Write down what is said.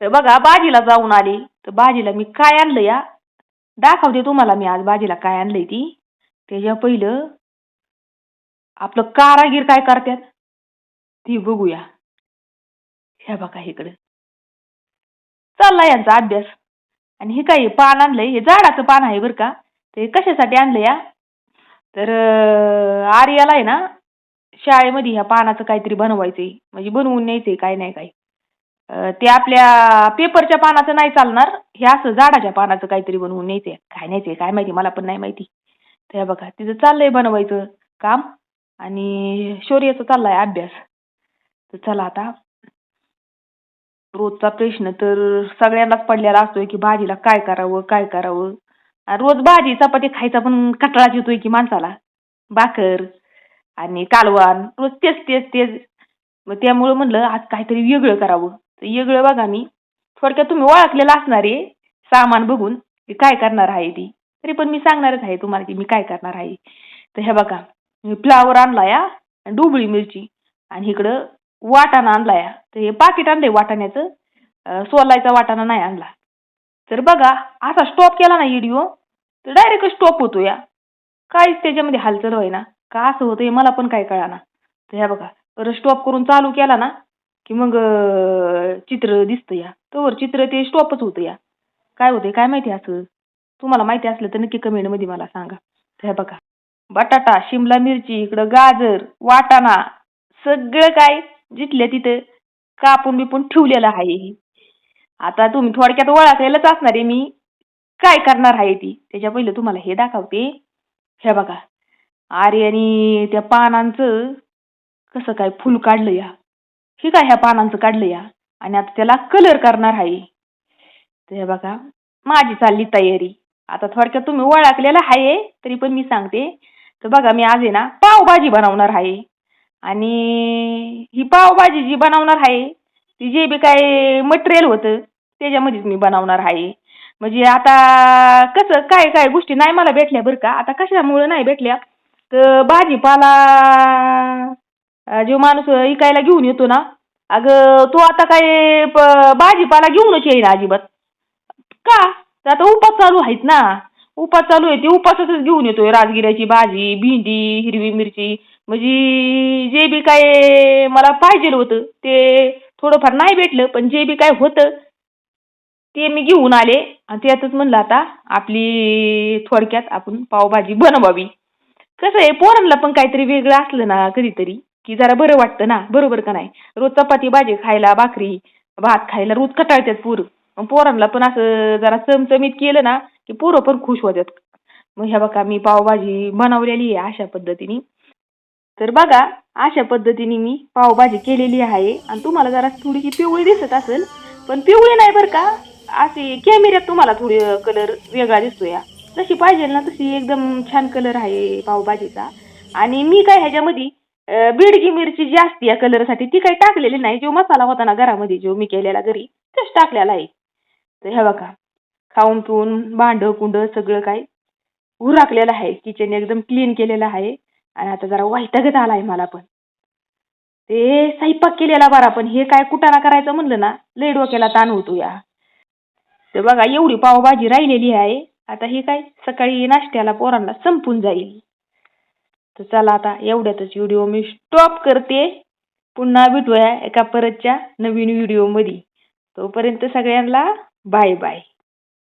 तर बघा बाजीला जाऊन आली. तर बाजीला मी काय आणलं या? दाखवते तुम्हाला मी आज बाजीला काय आणलंय ती. त्याच्या पहिलं आपलं कारागीर काय करतात ती बघूया. ह्या बघा इकडं. चाललाय यांचा अभ्यास. आणि हे काय पान आणलंय? हे झाडाचं पान आहे बरं का? ते कशासाठी आणलं या? तर आर्याला आहे ना शाळेमध्ये ह्या पानाचं काहीतरी बनवायचंय. म्हणजे बनवून न्यायचंय काय नाही काय. ते आपल्या पेपरच्या पानाचं नाही चालणार. हे असं झाडाच्या पानाचं काहीतरी बनवून न्यायचंय. काय न्यायचंय काय माहिती? मला पण नाही माहिती. तर बघा तिचं चाललंय बनवायचं काम आणि शौर्याचा चाललाय अभ्यास. तर चला आता. रोजचा प्रश्न तर सगळ्यांनाच पडलेला असतोय की भाजीला काय करावं काय करावं? रोज भाजी चपाती खायचा पण कटाळाच येतोय की माणसाला. भाकर आणि कालवान रोज तेच तेच तेच. मग त्यामुळं म्हणलं आज काहीतरी वेगळं करावं. वेगळं बघा मी. थोडक्यात तुम्ही ओळखलेलं असणार आहे सामान बघून की काय करणार आहे ती. तरी पण मी सांगणारच आहे तुम्हाला की मी काय करणार आहे. तर हे बघा मी फ्लावर आणला या आणि डुबळी मिरची आणि इकडं वाटाणा आणला या तर हे पाकिट आणलंय वाटाण्याचं सोलायचा वाटाणा नाही आणला. तर बघा असा स्टॉप केला ना व्हिडिओ तर डायरेक्ट स्टॉप होतो या. काहीच त्याच्यामध्ये हालचाल होईना. का असं होतं हे मला पण काय कळाना. तर ह्या बघा परत स्टॉप करून चालू केला ना की मग चित्र दिसतं या. तोवर चित्र ते स्टॉपच होतं या. काय होते काय माहिती असं? तुम्हाला माहिती असलं तर नक्की कमेंटमध्ये मला सांगा. हे बघा. बटाटा शिमला मिरची इकडं गाजर वाटाणा सगळं काय जिथल्या तिथं कापून बिपून ठेवलेलं आहे आता तुम्ही थोडक्यात ओळखायलाच असणार आहे मी. काय करणार आहे ती? त्याच्या पहिलं तुम्हाला हे दाखवते. हे बघा. आर्यानी त्या पानांचं कसं काय फुल काढलं या. हे काय ह्या पानांचं काढलं या? आणि आता त्याला कलर करणार आहे तर हे बघा माझी चालली तयारी. आता थोडक्यात तुम्ही ओळखलेला आहे तरी पण मी सांगते. तर बघा मी आज आहे ना पावभाजी बनवणार आहे आणि ही पावभाजी जी बनवणार आहे ती जे बी काय मटेरियल होतं त्याच्यामध्येच मी बनवणार आहे म्हणजे आता कसं काय काय गोष्टी नाही मला भेटल्या बरं का? आता कशामुळं नाही भेटल्या? तर भाजीपाला जो माणूस इकायला घेऊन येतो ना अगं तो आता काय प- भाजीपाला घेऊनच येईना अजिबात. का? तर आता उपास चालू आहेत ना. उपास चालू आहे ते उपासाचंच घेऊन येतोय राजगिऱ्याची भाजी भेंडी हिरवी मिरची. म्हणजे जे बी काय मला पाहिजे होतं ते थोडंफार नाही भेटलं पण जे बी काय होतं ते मी घेऊन आले. आणि त्यातच म्हणलं आता आपली थोडक्यात आपण पावभाजी बनवावी. कसं आहे पोरांना पण काहीतरी वेगळं असलं ना कधीतरी. की जरा बरं वाटतं ना? बरोबर का नाही? रोज चपाती भाजी खायला भाकरी भात खायला रोज कटाळतात पोर. पोरांना पण असं जरा चमचमीत केलं ना की पोरं पण खुश होतात मग ह्या बघा मी पावभाजी बनवलेली आहे अशा पद्धतीने. तर बघा अशा पद्धतीने मी पावभाजी केलेली आहे. आणि तुम्हाला जरा थोडीशी पिवळी दिसत असेल पण पिवळी नाही बरं का? असे कॅमेऱ्यात तुम्हाला थोडी कलर वेगळा दिसतो या जशी पाहिजे ना तशी एकदम छान कलर आहे पावभाजीचा. आणि मी काय ह्याच्यामध्ये बिडगी मिरची जी असते या कलरसाठी ती काही टाकलेली नाही. जो मसाला होता ना घरामध्ये जो मी केलेला घरी तोच टाकलेला आहे. तर हे बघा खाऊन पिऊन भांडं कुंड सगळं काय उराकलेलं आहे. किचन एकदम क्लीन केलेलं आहे. आणि आता जरा वैतागच आलाय मला पण. ते स्वयंपाक केलेला बरा पण. हे काय कुटाणा करायचं म्हणलं ना लय डोक्याला ताण होतो या. तर बघा एवढी पावभाजी राहिलेली आहे. आता हे काय सकाळी नाश्त्याला पोरांना संपून जाईल. तर चला आता एवढ्यातच व्हिडिओ मी स्टॉप करते. पुन्हा भेटूया एका परतच्या नवीन व्हिडिओमध्ये तोपर्यंत सगळ्यांना बाय बाय